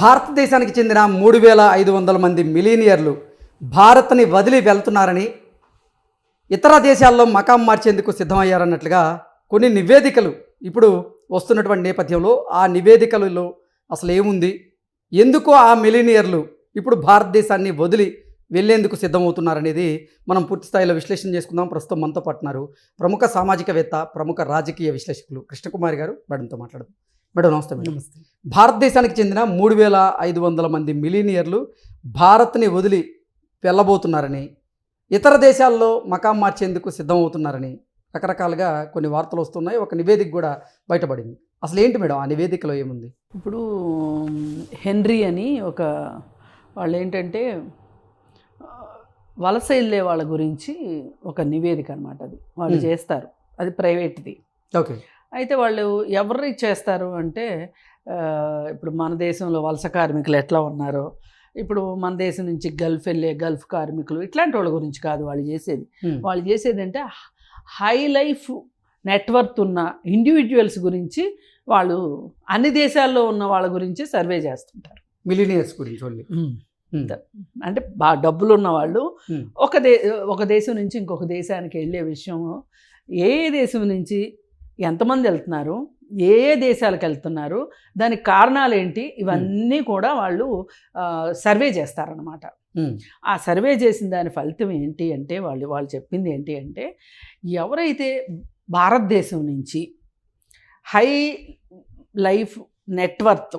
భారతదేశానికి చెందిన మూడు వేల ఐదు వందల మంది మిలీనియర్లు భారత్ని వదిలి వెళ్తున్నారని ఇతర దేశాల్లో మకాం మార్చేందుకు సిద్ధమయ్యారన్నట్లుగా కొన్ని నివేదికలు ఇప్పుడు వస్తున్నటువంటి నేపథ్యంలో ఆ నివేదికలలో అసలు ఏముంది? ఎందుకు ఆ మిలీనియర్లు ఇప్పుడు భారతదేశాన్ని వదిలి వెళ్ళేందుకు సిద్ధమవుతున్నారనేది మనం పూర్తి స్థాయిలో విశ్లేషణ చేసుకుందాం. ప్రస్తుతం మనతో పట్టున్నారు ప్రముఖ సామాజికవేత్త ప్రముఖ రాజకీయ విశ్లేషకులు కృష్ణకుమారి గారు. మేడంతో మాట్లాడదాం. మేడం నమస్తే మేడం. నమస్తే. భారతదేశానికి చెందిన మూడు వేల ఐదు వందల మంది మిలీనియర్లు భారత్ని వదిలి వెళ్ళబోతున్నారని ఇతర దేశాల్లో మకాం మార్చేందుకు సిద్ధమవుతున్నారని రకరకాలుగా కొన్ని వార్తలు వస్తున్నాయి. ఒక నివేదిక కూడా బయటపడింది. అసలు ఏంటి మేడం? ఆ నివేదికలో ఏముంది? ఇప్పుడు హెన్రీ అని ఒక వాళ్ళు ఏంటంటే వలస వెళ్ళే వాళ్ళ గురించి ఒక నివేదిక అనమాట అది. వాళ్ళు. చేస్తారు. అది ప్రైవేట్ది. ఓకే. అయితే వాళ్ళు ఎవరు చేస్తారు అంటే ఇప్పుడు మన దేశంలో వలస కార్మికులు ఎట్లా ఉన్నారో ఇప్పుడు మన దేశం నుంచి గల్ఫ్ వెళ్ళే గల్ఫ్ కార్మికులు ఇట్లాంటి వాళ్ళ గురించి కాదు వాళ్ళు చేసేది. వాళ్ళు చేసేది అంటే హై లైఫ్ నెట్వర్క్ ఉన్న ఇండివిజువల్స్ గురించి వాళ్ళు అన్ని దేశాల్లో ఉన్న వాళ్ళ గురించి సర్వే చేస్తుంటారు. మిలీనియర్స్ గురించి ఓన్లీ. అంటే బాగా డబ్బులు ఉన్న వాళ్ళు. ఒక దే ఒక దేశం నుంచి ఇంకొక దేశానికి వెళ్ళే విషయం ఏ ఏ దేశం నుంచి ఎంతమంది వెళ్తున్నారు ఏ ఏ దేశాలకు వెళ్తున్నారు దానికి కారణాలు ఏంటి ఇవన్నీ కూడా వాళ్ళు సర్వే చేస్తారనమాట ఆ సర్వే చేసిన దాని ఫలితం ఏంటి అంటే వాళ్ళు వాళ్ళు చెప్పింది ఏంటి అంటే ఎవరైతే భారతదేశం నుంచి హై లైఫ్ నెట్వర్త్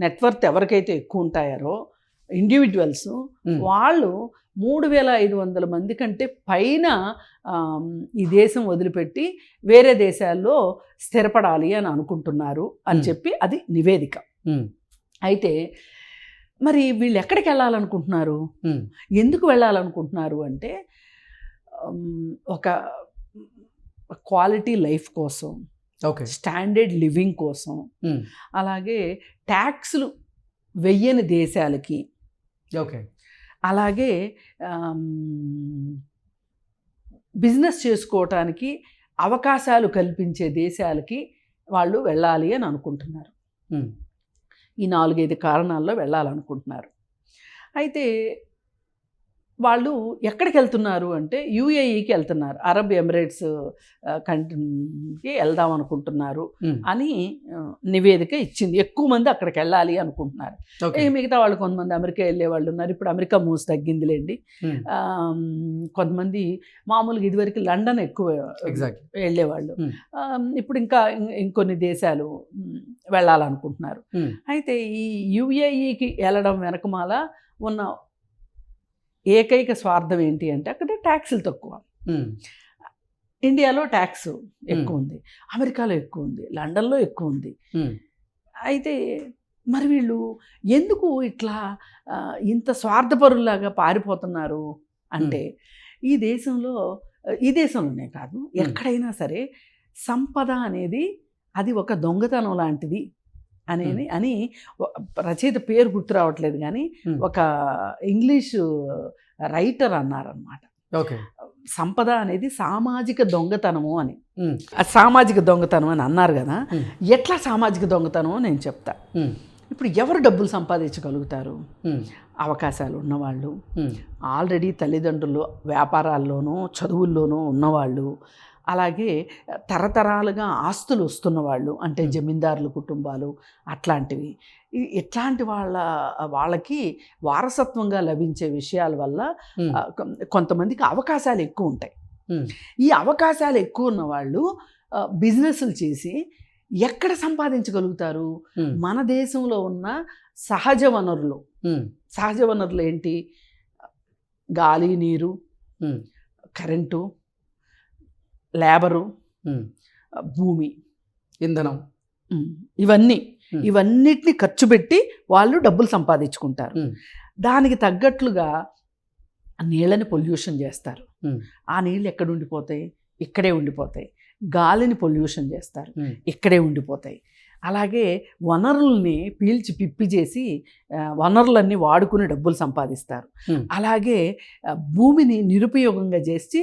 నెట్వర్త్ ఎవరికైతే ఎక్కువ ఉంటాయారో ఇండివిజువల్స్ వాళ్ళు మూడు వేల ఐదు వందల మంది కంటే పైన ఈ దేశం వదిలిపెట్టి వేరే దేశాల్లో స్థిరపడాలి అని అనుకుంటున్నారు అని. చెప్పి అది నివేదిక. అయితే మరి వీళ్ళు ఎక్కడికి వెళ్ళాలనుకుంటున్నారు? ఎందుకు వెళ్ళాలనుకుంటున్నారు అంటే ఒక క్వాలిటీ లైఫ్ కోసం ఓకే. స్టాండర్డ్ లివింగ్ కోసం అలాగే ట్యాక్స్లు వెయ్యని దేశాలకి ఓకే. అలాగే బిజినెస్ చేసుకోవటానికి అవకాశాలు కల్పించే దేశాలకి వాళ్ళు వెళ్ళాలి అని అనుకుంటున్నారు. ఈ నాలుగైదు కారణాల్లో వెళ్ళాలనుకుంటున్నారు. అయితే వాళ్ళు ఎక్కడికి వెళ్తున్నారు అంటే యూఏఈకి వెళ్తున్నారు. అరబ్ ఎమిరేట్స్ కంట్రీకి వెళ్దాం అనుకుంటున్నారు అని నివేదిక ఇచ్చింది. ఎక్కువ మంది అక్కడికి వెళ్ళాలి అనుకుంటున్నారు మిగతా వాళ్ళు కొంతమంది అమెరికా వెళ్ళే వాళ్ళు ఉన్నారు. ఇప్పుడు అమెరికా మూసి తగ్గిందిలేండి. కొంతమంది మామూలుగా ఇదివరకు లండన్ ఎక్కువ ఎగ్జాక్ట్ వెళ్ళేవాళ్ళు. ఇప్పుడు ఇంకా ఇంకొన్ని దేశాలు వెళ్ళాలనుకుంటున్నారు. అయితే ఈ యుఏఈకి వెళ్ళడం వెనకమాల ఉన్న ఏకైక స్వార్థం ఏంటి అంటే అక్కడ ట్యాక్సులు తక్కువ. ఇండియాలో ట్యాక్స్ ఎక్కువ ఉంది. అమెరికాలో ఎక్కువ ఉంది. లండన్లో ఎక్కువ ఉంది. అయితే మరి వీళ్ళు ఎందుకు ఇట్లా ఇంత స్వార్థపరులాగా పారిపోతున్నారు అంటే ఈ దేశంలో ఈ దేశంలోనే కాదు ఎక్కడైనా సరే సంపద అనేది అది ఒక దొంగతనం లాంటిది. అనేది అని ఒ- రచయిత పేరు గుర్తు రావట్లేదు కానీ ఒక ఇంగ్లీషు రైటర్ అన్నారనమాట ఓకే. సంపద అనేది సామాజిక దొంగతనము అని. సామాజిక దొంగతనం అని అన్నారు కదా ఎట్లా సామాజిక దొంగతనం నేను చెప్తా. ఇప్పుడు ఎవరు డబ్బులు సంపాదించగలుగుతారు? అవకాశాలు ఉన్నవాళ్ళు. ఆల్రెడీ తల్లిదండ్రులు వ్యాపారాల్లోనూ చదువుల్లోనూ ఉన్నవాళ్ళు. అలాగే తరతరాలుగా ఆస్తులు వస్తున్నవాళ్ళు అంటే Hmm. జమీందారుల కుటుంబాలు అట్లాంటివి. ఇట్లాంటి వాళ్ళ వాళ్ళకి వారసత్వంగా లభించే విషయాల వల్ల కొంతమందికి అవకాశాలు ఎక్కువ ఉంటాయి. ఈ అవకాశాలు ఎక్కువ ఉన్న వాళ్ళు బిజినెస్లు చేసి ఎక్కడ సంపాదించగలుగుతారు? మన దేశంలో ఉన్న సహజ వనరులు. సహజ వనరులు ఏంటి? గాలి నీరు కరెంటు లేబరు భూమి ఇంధనం ఇవన్నీ. ఇవన్నిటిని ఖర్చు పెట్టి వాళ్ళు డబ్బులు సంపాదించుకుంటారు. దానికి తగ్గట్లుగా నీళ్ళని పొల్యూషన్ చేస్తారు. ఆ నీళ్ళు ఎక్కడ ఉండిపోతాయి ఇక్కడే ఉండిపోతాయి గాలిని పొల్యూషన్ చేస్తారు. ఇక్కడే ఉండిపోతాయి అలాగే వనరుల్ని పీల్చి పిప్పి చేసి వనరులన్నీ వాడుకుని డబ్బులు సంపాదిస్తారు. అలాగే భూమిని నిరుపయోగంగా చేసి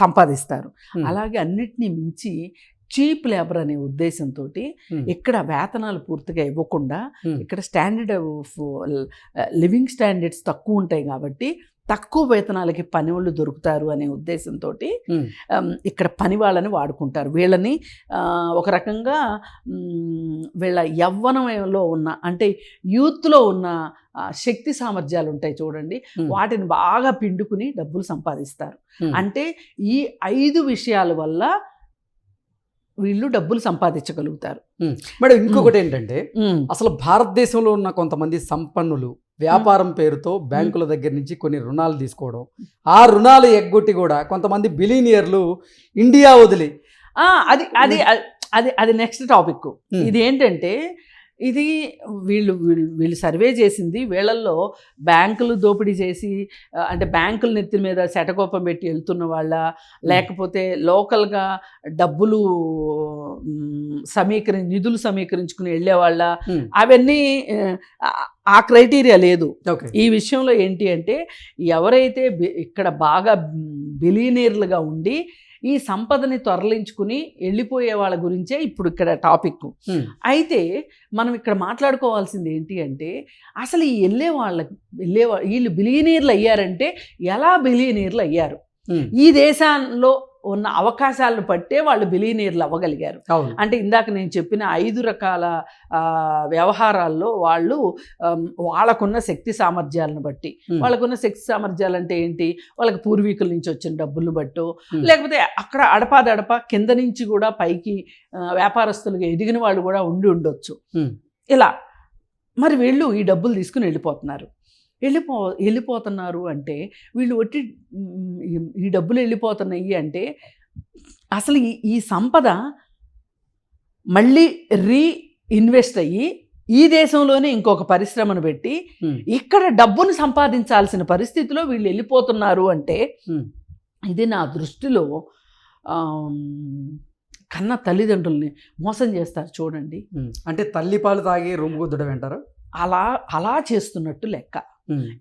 సంపాదిస్తారు. అలాగే అన్నిటినీ మించి చీప్ లేబర్ అనే ఉద్దేశంతో. ఇక్కడ వేతనాలు పూర్తిగా ఇవ్వకుండా. ఇక్కడ స్టాండర్డ్ ఆఫ్ లివింగ్ స్టాండర్డ్స్ తక్కువ ఉంటాయి కాబట్టి తక్కువ వేతనాలకి పని వాళ్ళు దొరుకుతారు అనే ఉద్దేశంతో ఇక్కడ పని వాళ్ళని వాడుకుంటారు. వీళ్ళని ఒక రకంగా వీళ్ళ యవ్వనంలో ఉన్న అంటే యూత్లో ఉన్న శక్తి సామర్థ్యాలు ఉంటాయి చూడండి. వాటిని బాగా పిండుకుని డబ్బులు సంపాదిస్తారు. అంటే ఈ ఐదు విషయాల వల్ల వీళ్ళు డబ్బులు సంపాదించగలుగుతారు. మేడం ఇంకొకటి ఏంటంటే అసలు భారతదేశంలో ఉన్న కొంతమంది సంపన్నులు వ్యాపారం పేరుతో బ్యాంకుల దగ్గర నుంచి కొన్ని రుణాలు తీసుకోవడం. ఆ రుణాలు ఎగ్గొట్టి కూడా కొంతమంది బిలీనియర్లు ఇండియా వదిలి. అది అది అది అది నెక్స్ట్ టాపిక్ ఇది ఏంటంటే ఇది వీళ్ళు వీళ్ళు వీళ్ళు సర్వే చేసింది వీళ్ళల్లో బ్యాంకులు దోపిడీ చేసి అంటే బ్యాంకుల నెత్తి మీద శటకోపం పెట్టి వెళ్తున్న వాళ్ళ లేకపోతే లోకల్గా డబ్బులు సమీకరి నిధులు సమీకరించుకుని వెళ్ళేవాళ్ళ ఉమ్, అవన్నీ ఆ, క్రైటీరియా లేదు. ఈ విషయంలో ఏంటి అంటే ఎవరైతే ఇక్కడ బాగా బిలీనీర్లుగా ఉండి ఈ సంపదని తొరలించుకుని వెళ్ళిపోయే వాళ్ళ గురించే ఇప్పుడు ఇక్కడ టాపిక్. అయితే మనం ఇక్కడ మాట్లాడుకోవాల్సింది ఏంటి అంటే అసలు ఈ వెళ్ళే వాళ్ళ వెళ్ళే వీళ్ళు బిలియనీర్లు అయ్యారంటే ఎలా బిలియనీర్లు అయ్యారు? ఈ దేశాల్లో ఉన్న అవకాశాలను బట్టే వాళ్ళు బిలియనీర్లు అవ్వగలిగారు. అంటే ఇందాక నేను చెప్పిన ఐదు రకాల వ్యవహారాల్లో వాళ్ళు వాళ్ళకున్న శక్తి సామర్థ్యాలను బట్టి. వాళ్ళకున్న శక్తి సామర్థ్యాలు అంటే ఏంటి? వాళ్ళకి పూర్వీకుల నుంచి వచ్చిన డబ్బులను బట్టో. లేకపోతే అక్కడ అడపాదడప కింద నుంచి కూడా పైకి వ్యాపారస్తులుగా ఎదిగిన వాళ్ళు కూడా ఉండి ఉండొచ్చు. ఇలా. మరి వీళ్ళు ఈ డబ్బులు తీసుకుని వెళ్ళిపోతున్నారు. వెళ్ళిపో వెళ్ళిపోతున్నారు అంటే వీళ్ళు ఒట్టి ఈ- డబ్బులు వెళ్ళిపోతున్నాయి అంటే అసలు ఈ ఈ సంపద మళ్ళీ రీ ఇన్వెస్ట్ అయ్యి ఈ దేశంలోనే ఇంకొక పరిశ్రమను పెట్టి ఇక్కడ డబ్బును సంపాదించాల్సిన పరిస్థితిలో వీళ్ళు వెళ్ళిపోతున్నారు అంటే ఇది నా దృష్టిలో కన్న తల్లిదండ్రుల్ని మోసం చేస్తారు చూడండి. అంటే తల్లి పాలు తాగి రూమ్ గుద్దడం అంటారు? అలా అలా చేస్తున్నట్టు లెక్క.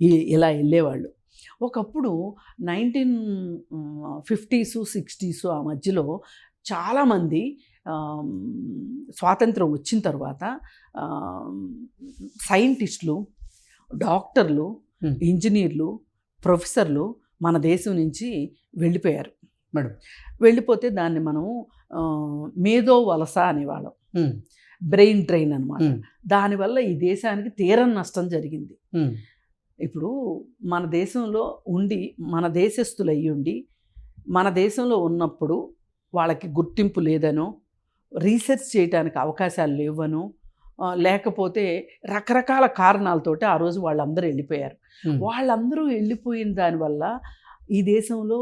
ఇలా వెళ్ళేవాళ్ళు ఒకప్పుడు నైన్టీన్ ఫిఫ్టీసు సిక్స్టీసు ఆ మధ్యలో చాలామంది స్వాతంత్రం వచ్చిన తర్వాత సైంటిస్టులు డాక్టర్లు. ఇంజనీర్లు ప్రొఫెసర్లు మన దేశం నుంచి వెళ్ళిపోయారు. మేడం. వెళ్ళిపోతే దాన్ని మనం మేధో వలస అనేవాళ్ళం. బ్రెయిన్ డ్రైన్ అనమాట దానివల్ల ఈ దేశానికి తీరం నష్టం జరిగింది. ఇప్పుడు మన దేశంలో ఉండి మన దేశస్థులు అయ్యుండి మన దేశంలో ఉన్నప్పుడు వాళ్ళకి గుర్తింపు లేదనో రీసెర్చ్ చేయడానికి అవకాశాలు లేవనో లేకపోతే రకరకాల కారణాలతోటి ఆ రోజు వాళ్ళందరూ వెళ్ళిపోయారు. వాళ్ళందరూ వెళ్ళిపోయిన దానివల్ల ఈ దేశంలో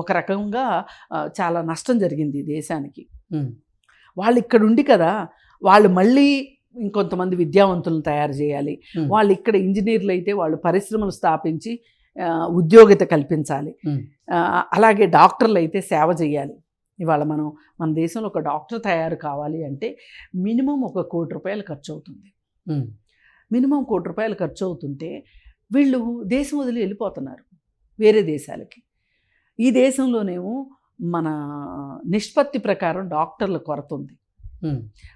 ఒక రకంగా చాలా నష్టం జరిగింది ఈ దేశానికి. వాళ్ళు ఇక్కడ ఉండి కదా వాళ్ళు మళ్ళీ ఇంకొంతమంది విద్యావంతులను తయారు చేయాలి. వాళ్ళు ఇక్కడ ఇంజనీర్లు అయితే వాళ్ళు పరిశ్రమలు స్థాపించి ఉద్యోగిత కల్పించాలి. అలాగే డాక్టర్లు అయితే సేవ చేయాలి. ఇవాళ మనం మన దేశంలో ఒక డాక్టర్ తయారు కావాలి అంటే మినిమం ఒక కోటి రూపాయలు ఖర్చు అవుతుంది మినిమం కోటి రూపాయలు ఖర్చు అవుతుంటే వీళ్ళు దేశం వదిలి వెళ్ళిపోతున్నారు వేరే దేశాలకి. ఈ దేశంలోనేమో మన నిష్పత్తి ప్రకారం డాక్టర్ల కొరత ఉంది.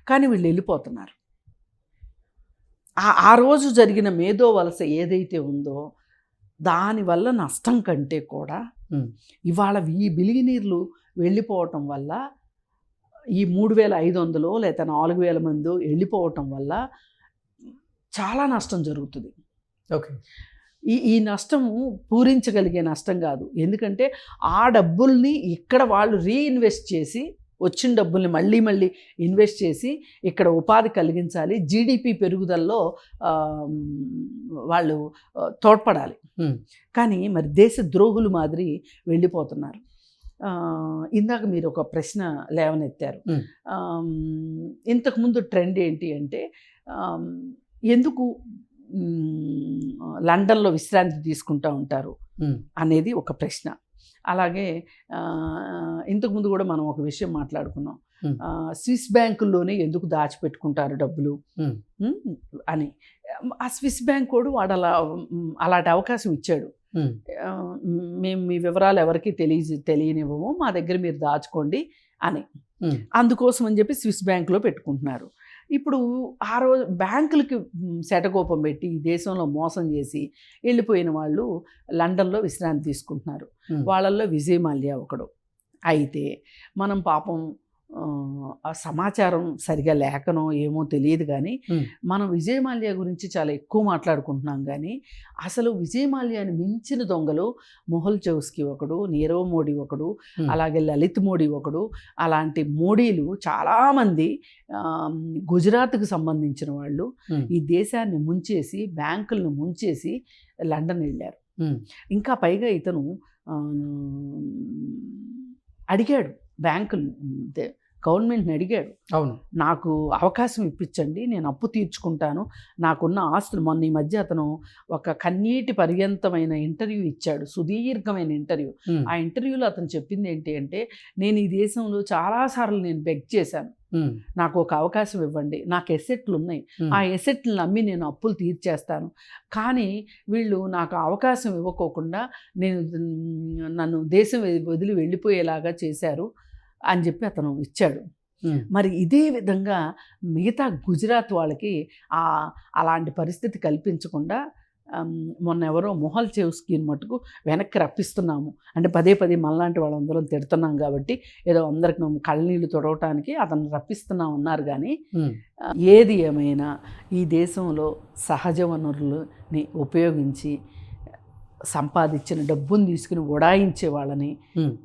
కానీ వీళ్ళు వెళ్ళిపోతున్నారు. ఆ ఆ రోజు జరిగిన మేధో వలస ఏదైతే ఉందో దానివల్ల నష్టం కంటే కూడా. ఇవాళ ఈ బిలియనీర్లు వెళ్ళిపోవటం వల్ల ఈ మూడు వేల ఐదు వందలు లేదా నాలుగు వేల మంది వెళ్ళిపోవటం వల్ల చాలా నష్టం జరుగుతుంది. ఓకే. ఈ ఈ నష్టము పూరించగలిగే నష్టం కాదు. ఎందుకంటే ఆ డబ్బుల్ని ఇక్కడ వాళ్ళు రీఇన్వెస్ట్ చేసి వచ్చిన డబ్బుల్ని మళ్ళీ మళ్ళీ ఇన్వెస్ట్ చేసి ఇక్కడ ఉపాధి కలిగించాలి జీడిపి పెరుగుదలలో వాళ్ళు తోడ్పడాలి. కానీ మరి దేశ ద్రోహులు మాదిరి వెళ్ళిపోతున్నారు. ఇందాక మీరు ఒక ప్రశ్న లేవనెత్తారు. ఇంతకుముందు ట్రెండ్ ఏంటి అంటే ఎందుకు లండన్లో విశ్రాంతి తీసుకుంటూ ఉంటారు అనేది ఒక ప్రశ్న. అలాగే ఇంతకుముందు కూడా మనం ఒక విషయం మాట్లాడుకున్నాం. స్విస్ బ్యాంకుల్లోనే ఎందుకు దాచిపెట్టుకుంటారు డబ్బులు? అని. ఆ స్విస్ బ్యాంక్ కూడా వాడు అలా అలాంటి అవకాశం ఇచ్చాడు. మేము మీ వివరాలు ఎవరికి తెలియ తెలియనివ్వము మా దగ్గర మీరు దాచుకోండి అని. అందుకోసం అని చెప్పి స్విస్ బ్యాంకులో పెట్టుకుంటున్నారు. ఇప్పుడు ఆ రోజు బ్యాంకులకి శటకోపం పెట్టి ఈ దేశంలో మోసం చేసి వెళ్ళిపోయిన వాళ్ళు లండన్లో విశ్రాంతి తీసుకుంటున్నారు. వాళ్ళల్లో విజయ్ మాల్యా ఒకడు. అయితే మనం పాపం ఆ, సమాచారం సరిగా లేకనో ఏమో తెలియదు కానీ మనం విజయ్ మాల్యా గురించి చాలా ఎక్కువ మాట్లాడుకుంటున్నాం కానీ అసలు విజయ్ మాల్యాని మించిన దొంగలు మొహల్ చౌస్కి ఒకడు నీరవ్ మోడీ ఒకడు. అలాగే లలిత్ మోడీ ఒకడు అలాంటి మోడీలు చాలామంది గుజరాత్కు సంబంధించిన వాళ్ళు ఈ దేశాన్ని ముంచేసి బ్యాంకులను ముంచేసి లండన్ వెళ్ళారు. ఇంకా పైగా ఇతను అడిగాడు. బ్యాంకులు గవర్నమెంట్ని అడిగాడు. అవును. నాకు అవకాశం ఇప్పించండి నేను అప్పు తీర్చుకుంటాను. నాకున్న ఆస్తులు మొన్న ఈ మధ్య అతను ఒక కన్నీటి పర్యంతమైన ఇంటర్వ్యూ ఇచ్చాడు సుదీర్ఘమైన ఇంటర్వ్యూ. ఆ ఇంటర్వ్యూలో అతను చెప్పింది ఏంటి అంటే నేను ఈ దేశంలో చాలాసార్లు నేను బెగ్ చేశాను. నాకు ఒక అవకాశం ఇవ్వండి. నాకు ఎసెట్లు ఉన్నాయి. ఆ ఎసెట్లను అమ్మి నేను అప్పులు తీర్చేస్తాను. కానీ వీళ్ళు నాకు అవకాశం ఇవ్వకోకుండా నేను నన్ను దేశం వదిలి వెళ్ళిపోయేలాగా చేశారు. అని చెప్పి అతను ఇచ్చాడు. మరి ఇదే విధంగా మిగతా గుజరాత్ వాళ్ళకి ఆ అలాంటి పరిస్థితి కల్పించకుండా మొన్న ఎవరో మొహల్ చెవుస్కిన్ మటుకు వెనక్కి రప్పిస్తున్నాము. అంటే పదే పదే మనలాంటి వాళ్ళందరం తిడుతున్నాం కాబట్టి ఏదో అందరికి మేము కళ్ళనీళ్ళు తొడవటానికి అతను రప్పిస్తున్నాం అన్నారు కానీ ఏది ఏమైనా ఈ దేశంలో సహజ వనరులని ఉపయోగించి సంపాదించిన డబ్బును తీసుకుని ఉడాయించే వాళ్ళని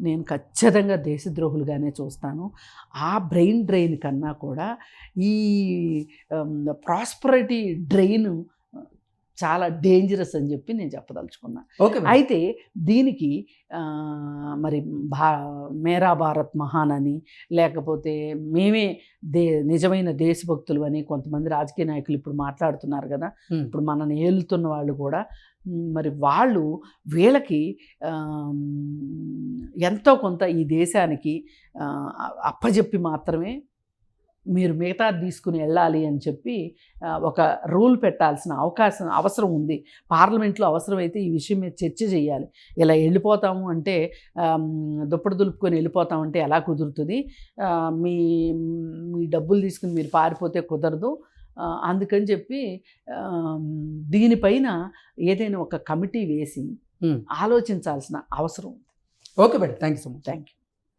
నేను ఖచ్చితంగా దేశద్రోహులుగానే చూస్తాను. ఆ బ్రెయిన్ డ్రైన్ కన్నా కూడా ఈ ప్రాస్పరిటీ డ్రైన్ చాలా డేంజరస్ అని చెప్పి నేను చెప్పదలుచుకున్నా. ఓకే. అయితే దీనికి మరి భా మేరా భారత్ మహాన్ అని లేకపోతే మేమే దే నిజమైన దేశభక్తులు అని కొంతమంది రాజకీయ నాయకులు ఇప్పుడు మాట్లాడుతున్నారు కదా. ఇప్పుడు మనల్ని ఏలుతున్న వాళ్ళు కూడా మరి వాళ్ళు వీళ్ళకి ఎంతో కొంత ఈ దేశానికి అప్పజెప్పి మాత్రమే మీరు మిగతా తీసుకుని వెళ్ళాలి అని చెప్పి ఒక రూల్ పెట్టాల్సిన అవకాశం అవసరం ఉంది. పార్లమెంట్లో అవసరమైతే ఈ విషయం మీద చర్చ చేయాలి. ఇలా వెళ్ళిపోతాము అంటే దుప్పటి దులుపుకొని వెళ్ళిపోతామంటే ఎలా కుదురుతుంది? మీ మీ డబ్బులు తీసుకుని మీరు పారిపోతే కుదరదు. అందుకని చెప్పి దీనిపైన ఏదైనా ఒక కమిటీ వేసి. ఆలోచించాల్సిన అవసరం ఉంది. Okay madam. Thank you so much. Thank you